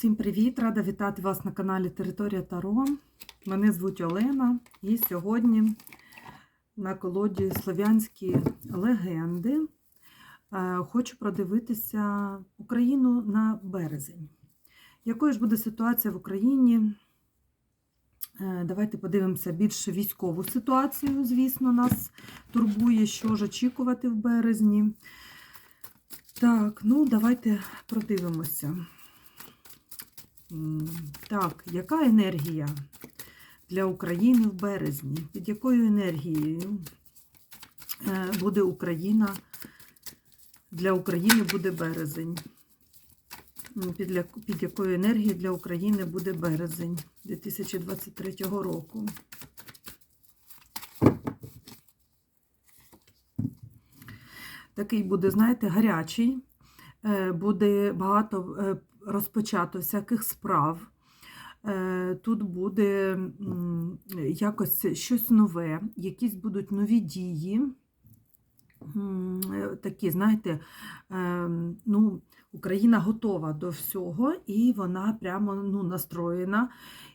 Всім привіт! Рада вітати вас на каналі Територія Таро. Мене звуть Олена, і сьогодні на колоді Слов'янські легенди е, хочу продивитися Україну на березень. Якою ж буде ситуація в Україні? Е, Давайте подивимося більш військову ситуацію, звісно, нас турбує, що ж очікувати в березні. Так, ну давайте продивимося. Так, яка енергія для України в березні? Під якою енергією е, буде Україна? Для України буде березень. Під, ля- під якою енергією для України буде березень 2023 року? Такий буде, знаєте, гарячий, Е, буде багато е, розпочато всяких справ. Е, Тут буде якось щось нове, якісь будуть нові дії. Е, Такі, знаєте, е, ну, Україна готова до всього, і вона прямо ну, настроєна.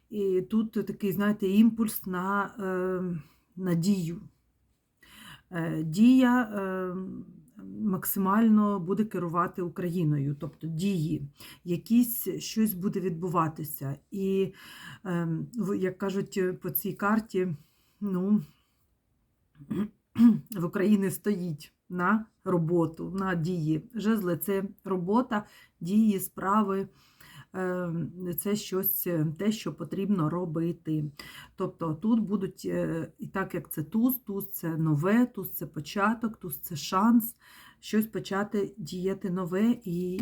І тут такий, знаєте, імпульс на, на дію. Дія максимально буде керувати Україною, тобто дії, якісь щось буде відбуватися. І, ем, як кажуть по цій карті, ну, в Україні стоїть на роботу, на дії. Жезли це робота, дії, справи. Ем, Це щось е, те, що потрібно робити. Тобто тут будуть, е, і так як це туз, туз це нове, туз це початок, туз це шанс щось почати діяти нове і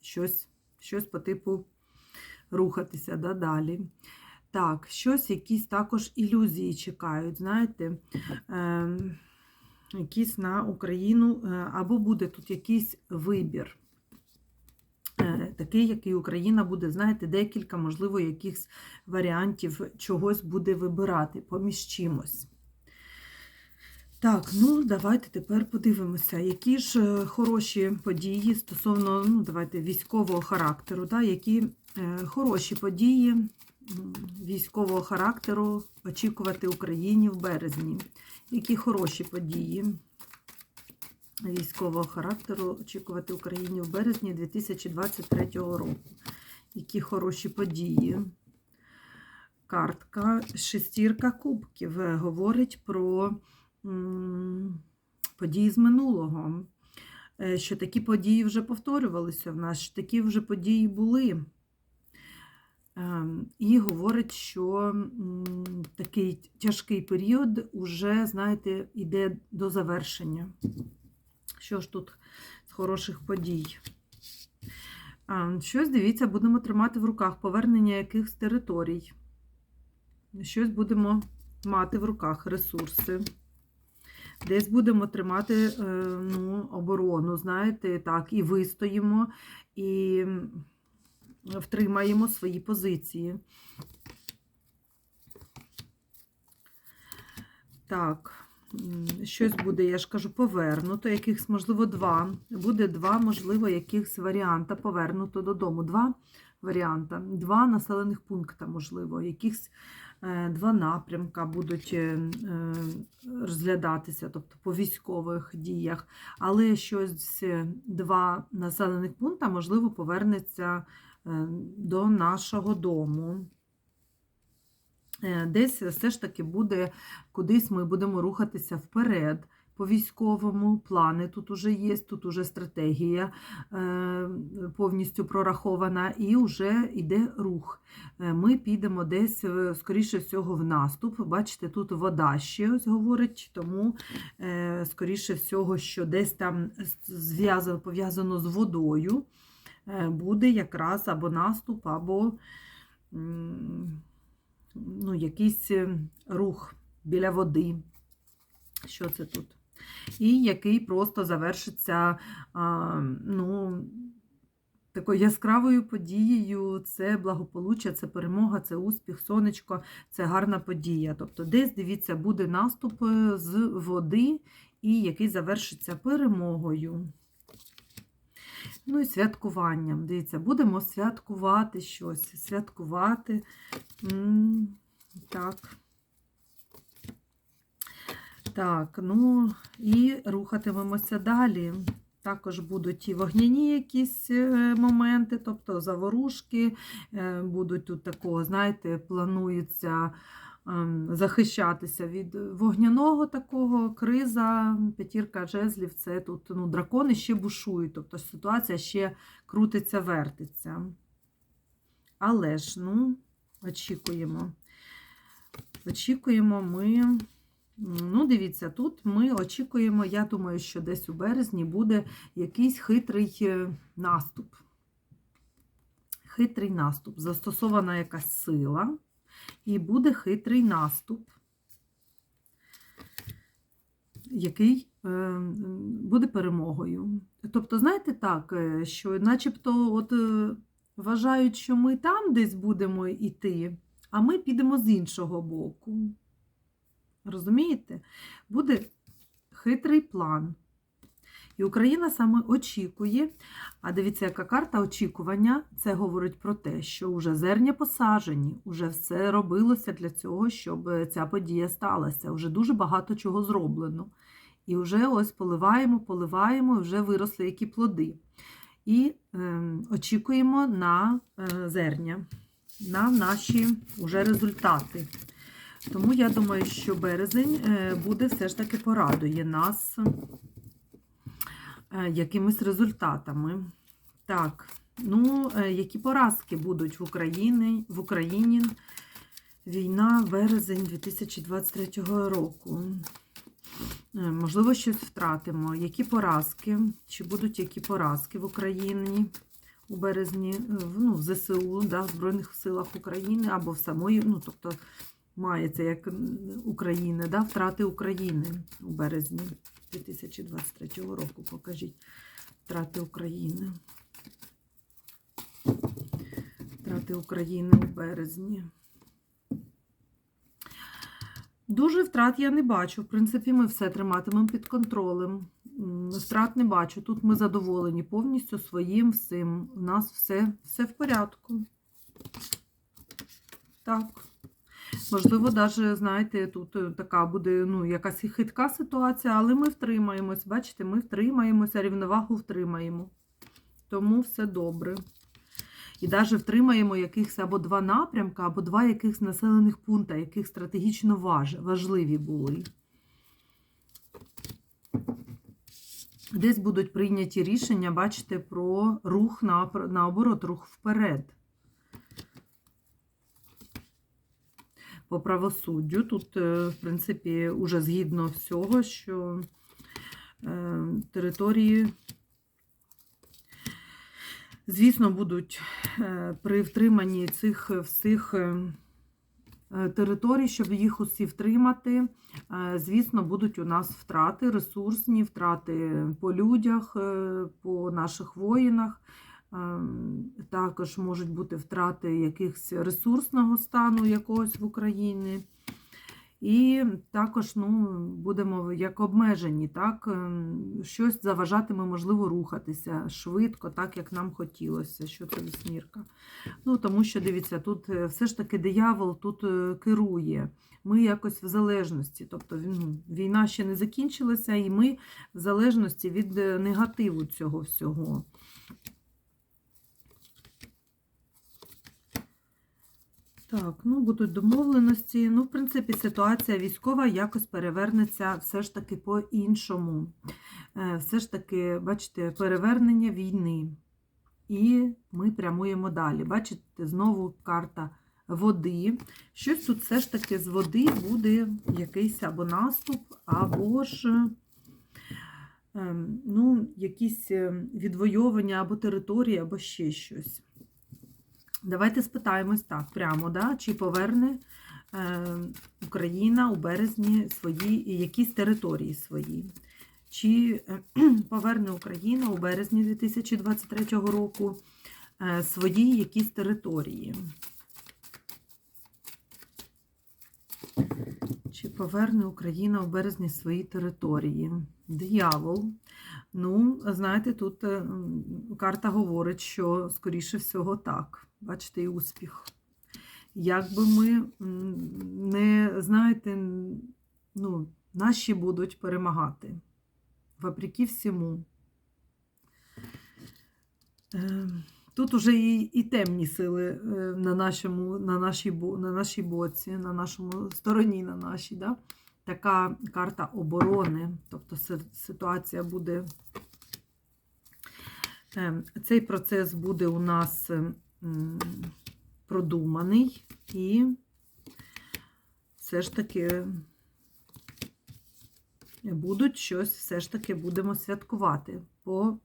щось, щось по типу рухатися да, далі. Так, щось, якісь також ілюзії чекають, знаєте, е, якісь на Україну, е, або буде тут якийсь вибір. Е, Такий, який Україна буде, знаєте, декілька, можливо, якихось варіантів чогось буде вибирати поміж чимось. Так, ну давайте тепер подивимося, які ж е, хороші події стосовно ну, давайте, військового характеру, да, які е, хороші події військового характеру очікувати Україні в березні. Які хороші події військового характеру очікувати Україні в березні 2023 року. Які хороші події. Картка шестірка кубків говорить про події з минулого. Е, Що такі події вже повторювалися в нас, що такі вже події були. Ем, І говорить, що такий тяжкий період уже, знаєте, йде до завершення. Що ж тут з хороших подій? Щось, дивіться, будемо тримати в руках повернення якихось територій. Щось будемо мати в руках ресурси. Десь будемо тримати е, ну, оборону, знаєте, так, і вистоїмо, і втримаємо свої позиції. Так, щось буде, я ж кажу, повернуто, якихось, можливо, два. Буде два, можливо, якихось варіанта повернуто додому. Два варіанта, два населених пункта, можливо, якихось е, два напрямка будуть е, е, розглядатися, тобто по військових діях. Але щось два населених пункта, можливо, повернеться до нашого дому. Десь все ж таки буде, кудись ми будемо рухатися вперед. По військовому плани тут уже є, тут уже стратегія е, повністю прорахована, і вже йде рух. Е, Ми підемо десь, е, скоріше всього, в наступ. Бачите, тут вода ще ось говорить, тому, скоріше всього, що десь там пов'язано з водою, буде якраз або наступ, або ну, якийсь е, рух біля води. Що це тут? І який просто завершиться а, ну, такою яскравою подією. Це благополуччя, це перемога, це успіх, сонечко, це гарна подія. Тобто, десь, дивіться, буде наступ е, з води, і який завершиться перемогою. Ну і святкуванням. Дивіться, будемо святкувати щось. Святкувати. Так. Так, ну і рухатимемося далі. Також будуть і вогняні якісь е, моменти, тобто заворушки, е, будуть тут такого, знаєте, планується ем, захищатися від вогняного такого криза, п'ятірка жезлів, це тут ну, дракони ще бушують, тобто ситуація ще крутиться, вертиться. Але ж, ну, очікуємо. Очікуємо ми. Ну, дивіться, тут ми очікуємо, я думаю, що десь у березні буде якийсь хитрий е, наступ. Хитрий наступ. Застосована якась сила, і буде хитрий наступ, який е, буде перемогою. Тобто, знаєте так, е, що начебто от вважають, що ми там десь будемо йти, а ми підемо з іншого боку. Розумієте? Буде хитрий план. І Україна саме очікує, а дивіться, яка карта очікування, це говорить про те, що вже зерня посажені, вже все робилося для цього, щоб ця подія сталася. Вже дуже багато чого зроблено. І вже ось поливаємо, поливаємо, і вже виросли які плоди. І е, очікуємо на е, зерня, на наші вже результати. Тому я думаю, що березень е, буде все ж таки порадує нас е, якимись результатами. Так, ну, які поразки будуть в Україні, в Україні? Війна, березень 2023 року. Можливо, щось втратимо. Які поразки? Чи будуть які поразки в Україні у березні, ну, в ЗСУ, да, в Збройних силах України або в самої, ну, тобто мається як України, да, втрати України у березні 2023 року. Покажіть втрати України. Втрати України у березні. Дуже втрат я не бачу. В принципі, ми все триматимемо під контролем. Втрат не бачу. Тут ми задоволені повністю своїм всім. У нас все, все в порядку. Так. Можливо, навіть, знаєте, тут е, така буде ну, якась хитка ситуація, але ми втримаємось. Бачите, ми втримаємося, рівновагу втримаємо. Тому все добре. І навіть втримаємо якихось або два напрямка, або два якихось населених пункта, яких стратегічно важ, важливі були. Десь будуть прийняті рішення, бачите, про рух наоборот, рух вперед. по правосуддю. Тут, е, в принципі, уже згідно всього, що е, території, звісно, будуть е, при втриманні цих всіх територій, щоб їх усі втримати. Звісно, будуть у нас втрати, ресурсні, втрати по людях, по наших воїнах. Також можуть бути втрати якихось ресурсного стану якогось в Україні. І також ну, будемо як обмежені, так? Ем, щось заважатиме, можливо, рухатися швидко, так як нам хотілося. Що це вісмірка? Ну, Тому що, дивіться, тут е, все ж таки диявол тут е, керує. Ми якось в залежності. Тобто ну, війна ще не закінчилася, і ми в залежності від е, негативу цього всього. Так, ну будуть домовленості. Ну, в принципі, ситуація військова якось перевернеться все ж таки по-іншому. Е, все ж таки, бачите, перевернення війни. І ми прямуємо далі. Бачите, знову карта води. Щось тут все ж таки з води буде якийсь або наступ, або ж ем, ну, якісь ем, відвоювання або території, або ще щось. Давайте спитаємось так, прямо, да? чи поверне е, Україна у березні свої якісь території свої. Чи е, поверне Україна у березні 2023 року е, свої якісь території? Чи поверне Україна у березні свої території? Диявол. Ну, знаєте, тут е, карта говорить, що скоріше всього так. Бачите, і успіх. Як би ми не, знаєте, ну, наші будуть перемагати. Вопреки всьому. Е, Тут уже і, і темні сили е, на, нашому, на, нашій, на нашій боці, на нашому стороні, на нашій. Да? Така карта оборони, тобто ситуація буде. е, Цей процес буде у нас е, м, продуманий і все ж таки будуть щось, все ж таки будемо святкувати. Бо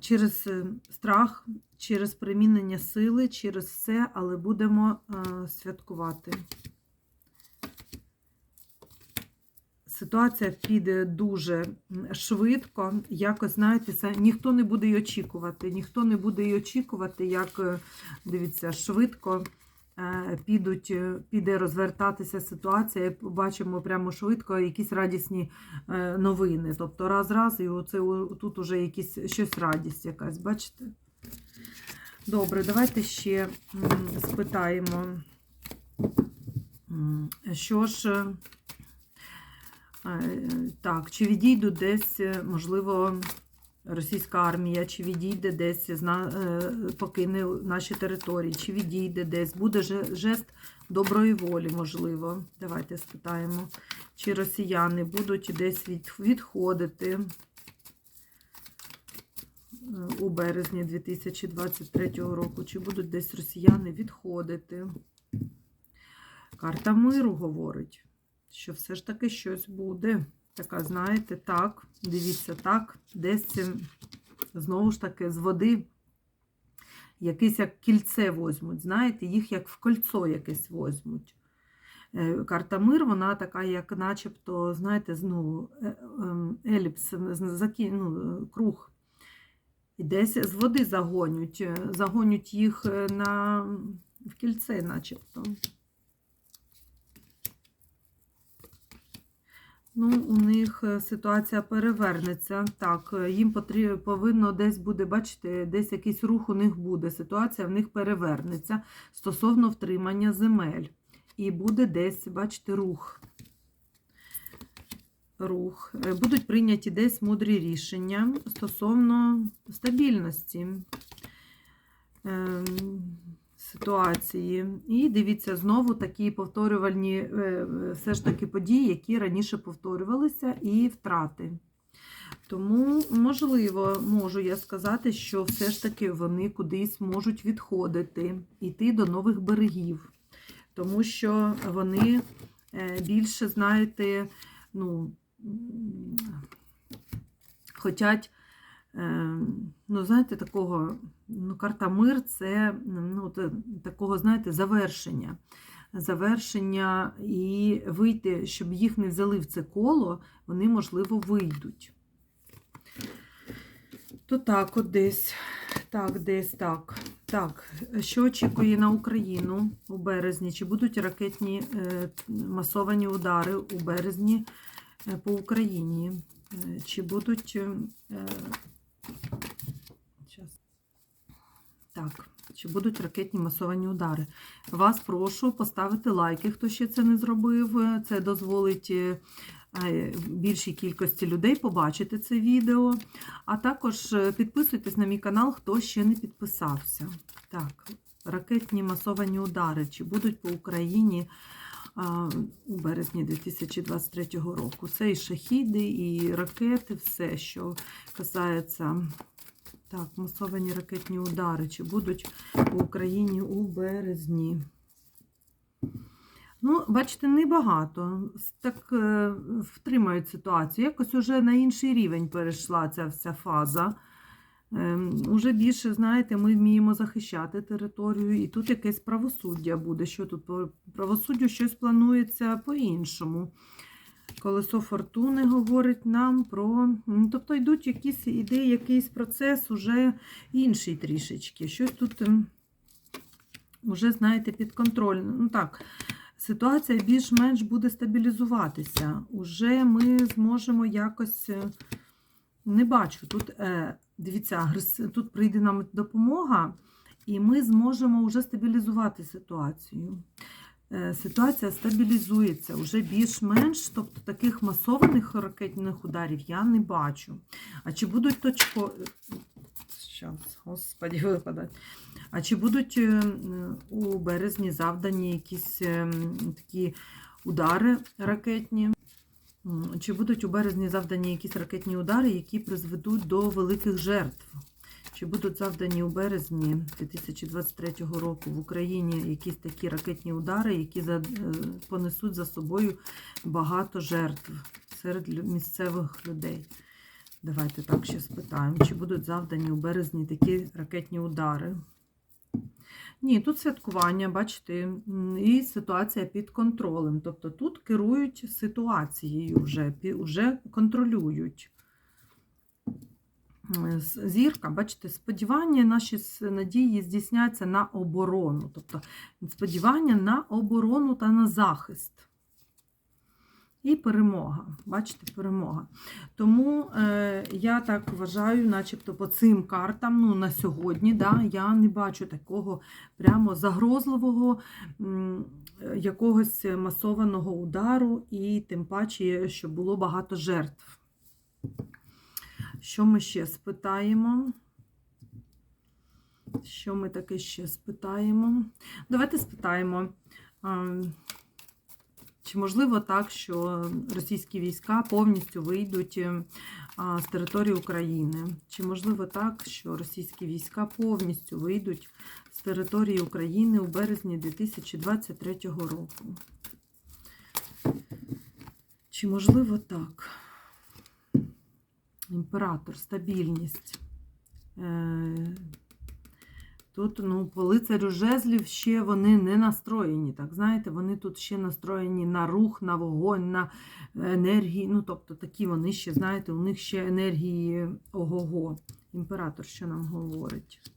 через е, страх, через примінення сили, через все, але будемо е, святкувати. Ситуація піде дуже швидко. Якось, знаєте, ніхто не буде й очікувати. Ніхто не буде й очікувати, як е, дивіться, швидко е, підуть, е, піде розвертатися ситуація. Побачимо прямо швидко якісь радісні новини. Тобто раз-раз, і оце тут уже якісь щось радість якась, бачите? Добре, давайте ще спитаємо, що ж, так, чи відійду десь, е, можливо, російська армія, чи відійде десь, е, покине наші території, чи відійде десь, буде жест доброї волі, можливо. Давайте спитаємо, чи росіяни будуть десь від, відходити е, у березні 2023 року, чи будуть десь росіяни відходити. Карта миру говорить, що все ж таки щось буде. Така, знаєте, так, дивіться, так, десь знову ж таки з води якесь як кільце возьмуть, знаєте, їх як в кольцо якесь возьмуть. Е, Карта мир, вона така, як начебто, знаєте, ну, еліпс, ну, круг. І десь з води е, загонять їх е, на, в кільце, начебто. Ну, у них е, ситуація перевернеться. Так, е, їм потрібно повинно десь буде, бачите, десь якийсь рух у них буде. Ситуація в них перевернеться стосовно втримання земель. І буде десь, бачите, рух. Рух. Е, Будуть прийняті десь мудрі рішення стосовно стабільності. Ситуації. І дивіться, знову такі повторювальні е, е, все ж таки події, які раніше повторювалися, і втрати. Тому, можливо, можу я сказати, що все ж таки вони кудись можуть відходити, йти до нових берегів. Тому що вони е, більше, знаєте, ну, хотять ну, знаєте, такого, ну, карта мир це ну, такого, знаєте, завершення. Завершення і вийти, щоб їх не взяли в це коло, вони, можливо, вийдуть. То так, от десь. Так, десь так. Так, що очікує на Україну у березні? Чи будуть ракетні е, масовані удари у березні е, по Україні? Е, Чи будуть. Так, чи будуть ракетні масовані удари? Вас прошу поставити лайки, хто ще це не зробив. Це дозволить е, е, більшій кількості людей побачити це відео. А також е, підписуйтесь на мій канал, хто ще не підписався. Так, ракетні масовані удари, чи будуть по Україні у березні 2023 року. Це і шахіди, і ракети, все, що касається. Так, масовані ракетні удари, чи будуть по Україні у березні. Ну, бачите, небагато. Так е, втримають ситуацію. Якось уже на інший рівень перейшла ця вся фаза. Ем, Уже більше, знаєте, ми вміємо захищати територію, і тут якесь правосуддя буде. Що тут правосуддю щось планується по-іншому. Колесо фортуни говорить нам про. Тобто йдуть якісь ідеї, якийсь процес уже інший трішечки. Щось тут уже, знаєте, підконтрольне. Ну так, ситуація більш-менш буде стабілізуватися. Уже ми зможемо якось. е, Не бачу. Тут, е, дивіться, тут прийде нам допомога, і ми зможемо вже стабілізувати ситуацію. Е, Ситуація стабілізується вже більш-менш, тобто таких масованих ракетних ударів я не бачу. А чи будуть точко. Щас. А чи будуть е, у березні завдані якісь е, такі удари ракетні? Чи будуть у березні завдані якісь ракетні удари, які призведуть до великих жертв? Чи будуть завдані у березні 2023 року в Україні якісь такі ракетні удари, які е, понесуть за собою багато жертв серед місцевих людей? Давайте так ще спитаємо, чи будуть завдані у березні такі ракетні удари? Ні, тут святкування, бачите, і ситуація під контролем. Тобто тут керують ситуацією вже, вже контролюють. Зірка, бачите, сподівання, наші надії здійсняться на оборону. Тобто сподівання на оборону та на захист. І перемога. Бачите, перемога. Тому е, я так вважаю, начебто по цим картам, ну на сьогодні, да, я не бачу такого прямо загрозливого м, якогось масованого удару, і тим паче, що було багато жертв. Що ми ще спитаємо? Що ми таке ще спитаємо? Давайте спитаємо. Чи можливо так, що російські війська повністю вийдуть е, з території України? Чи можливо так, що російські війська повністю вийдуть з території України у березні 2023 року? Чи можливо так? Імператор, стабільність. Е, Тут, ну, по лицарю жезлів ще вони не настроєні. Так, знаєте, вони тут ще настроєні на рух, на вогонь, на енергії. Ну, тобто такі вони ще, знаєте, у них ще енергії ого-го. Імператор, що нам говорить?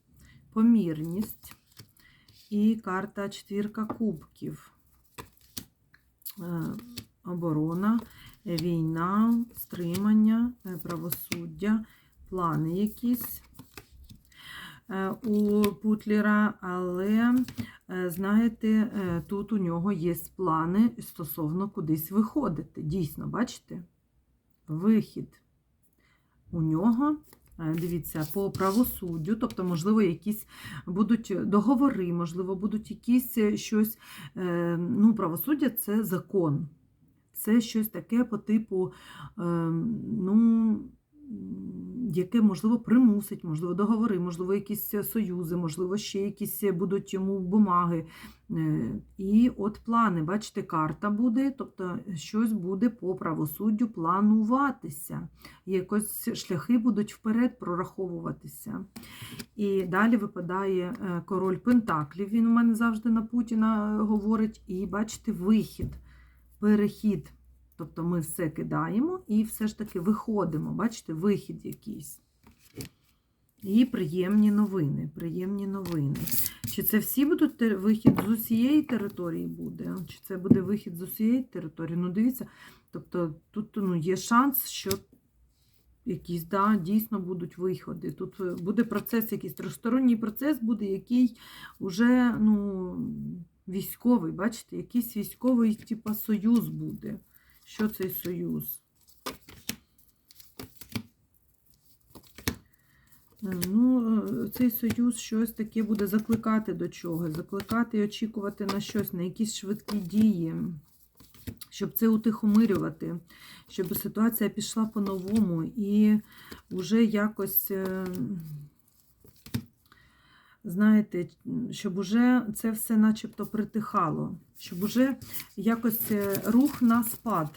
Помірність. І карта четвірка кубків. Е, Оборона, війна, стримання, е, правосуддя, плани якісь е, у Путлера, але, е, знаєте, тут у нього є плани стосовно кудись виходити. Дійсно, бачите? Вихід у нього. Дивіться, по правосуддю, тобто, можливо, якісь будуть договори, можливо, будуть якісь щось. Ну, правосуддя це закон. Це щось таке по типу, е, ну, яке, можливо, примусить, можливо, договори, можливо, якісь союзи, можливо, ще якісь будуть йому бумаги. Е, І от плани, бачите, карта буде, тобто щось буде по правосуддю плануватися. Якось шляхи будуть вперед прораховуватися. І далі випадає е, король Пентаклів. Він у мене завжди на Путіна говорить. І бачите, вихід, перехід. Тобто ми все кидаємо і все ж таки виходимо. Бачите, вихід якийсь. І приємні новини. Приємні новини. Чи це всі будуть вихід з усієї території буде? Чи це буде вихід з усієї території? Ну, дивіться, тобто тут ну, є шанс, що якісь да, дійсно будуть виходи. Тут е, буде процес, якийсь тристоронній процес буде, який вже ну, військовий, бачите, якийсь військовий, типу, союз буде. Що цей союз? Е, Ну, е, цей союз щось таке буде закликати до чогось, закликати і очікувати на щось, на якісь швидкі дії, щоб це утихомирювати, щоб ситуація пішла по-новому і вже якось, е, знаєте, щоб уже це все начебто притихало, щоб уже якось е, рух на спад.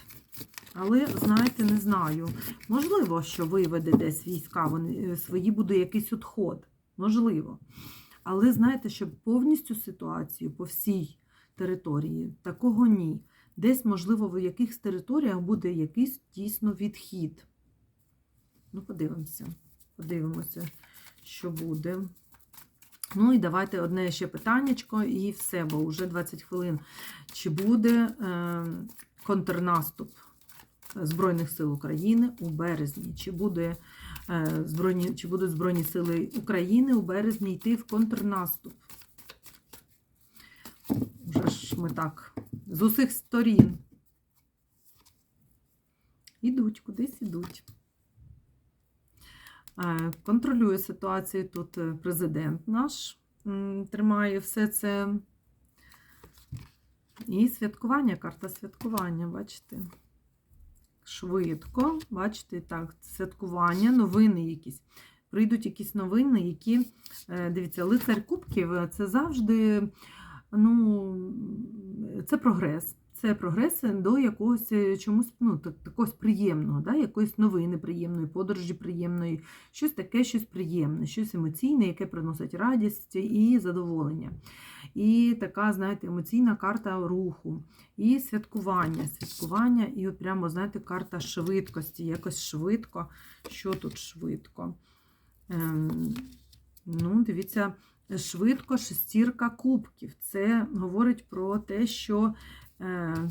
Але, знаєте, не знаю. Можливо, що виведе десь війська, вони е, свої буде якийсь відход. Можливо. Але знаєте, щоб повністю ситуацію по всій території, такого ні. Десь, можливо, в якихось територіях буде якийсь дійсно відхід. Ну, подивимося. Подивимося, що буде. Ну і давайте одне ще питаннячко, і все, бо вже 20 хвилин. Чи буде е, контрнаступ Збройних сил України у березні? Чи буде е, збройні, чи будуть Збройні Сили України у березні йти в контрнаступ. Вже ж ми так з усіх сторін. Ідуть, кудись ідуть. Е, Контролює ситуацію тут е, президент наш, тримає все це. І святкування, карта святкування, бачите? Швидко, бачите, так, святкування, новини якісь. Прийдуть якісь новини, які, е, дивіться, лицар кубків це завжди, ну, це прогрес. Це прогрес до якогось е, чомусь, ну, так- такогось приємного, да? якоїсь новини приємної, подорожі приємної, щось таке, щось приємне, щось емоційне, яке приносить радість і задоволення. І така, знаєте, емоційна карта руху, і святкування. Святкування, і от прямо, знаєте, карта швидкості, якось швидко. Що тут швидко? Ем, ну, дивіться, швидко шестірка кубків. Це говорить про те, що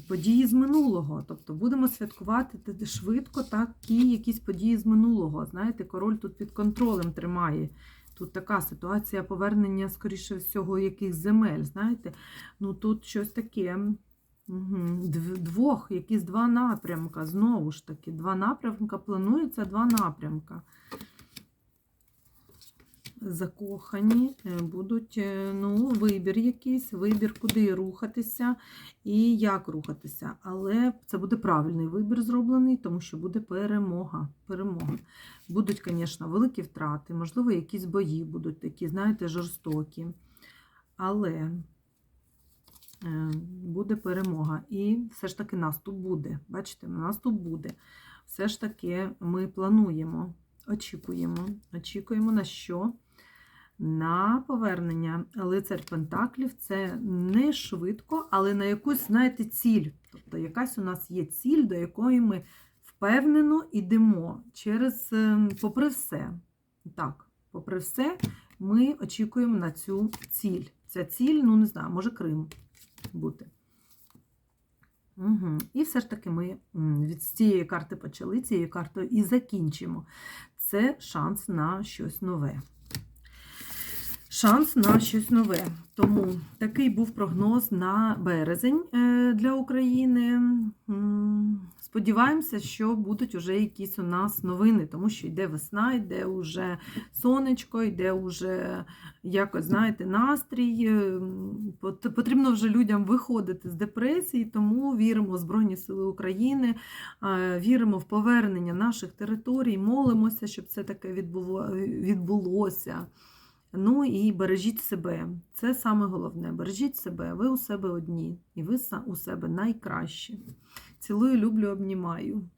події з минулого. Тобто будемо святкувати швидко такі якісь події з минулого. Знаєте, король тут під контролем тримає. Тут така ситуація повернення, скоріше всього, яких земель. Знаєте, ну тут щось таке. Двох, якісь два напрямка. Знову ж таки, два напрямка планується два напрямка. Закохані е, будуть е, ну, вибір якийсь, вибір, куди рухатися і як рухатися. Але це буде правильний вибір зроблений, тому що буде перемога. перемога. Будуть, звісно, великі втрати, можливо, якісь бої будуть такі, знаєте, жорстокі. Але е, буде перемога. І все ж таки наступ буде. Бачите, наступ буде. Все ж таки ми плануємо, очікуємо. Очікуємо на що? На повернення лицар Пентаклів це не швидко, але на якусь, знаєте, ціль. Тобто якась у нас є ціль, до якої ми впевнено йдемо через, е, попри все. Так, попри все, ми очікуємо на цю ціль. Ця ціль, ну не знаю, може Крим бути. Угу. І все ж таки ми від цієї карти почали, цією картою і закінчимо. Це шанс на щось нове. Шанс на щось нове. Тому такий був прогноз на березень е, для України. Сподіваємося, що будуть вже якісь у нас новини, тому що йде весна, йде уже сонечко, йде уже якось, знаєте, настрій. Е, Потрібно вже людям виходити з депресії, тому віримо в Збройні Сили України, е, віримо в повернення наших територій, молимося, щоб це таке відбуло- відбулося. Ну і бережіть себе. Це саме головне. Бережіть себе. Ви у себе одні, і ви у себе найкращі. Цілую, люблю, обнімаю.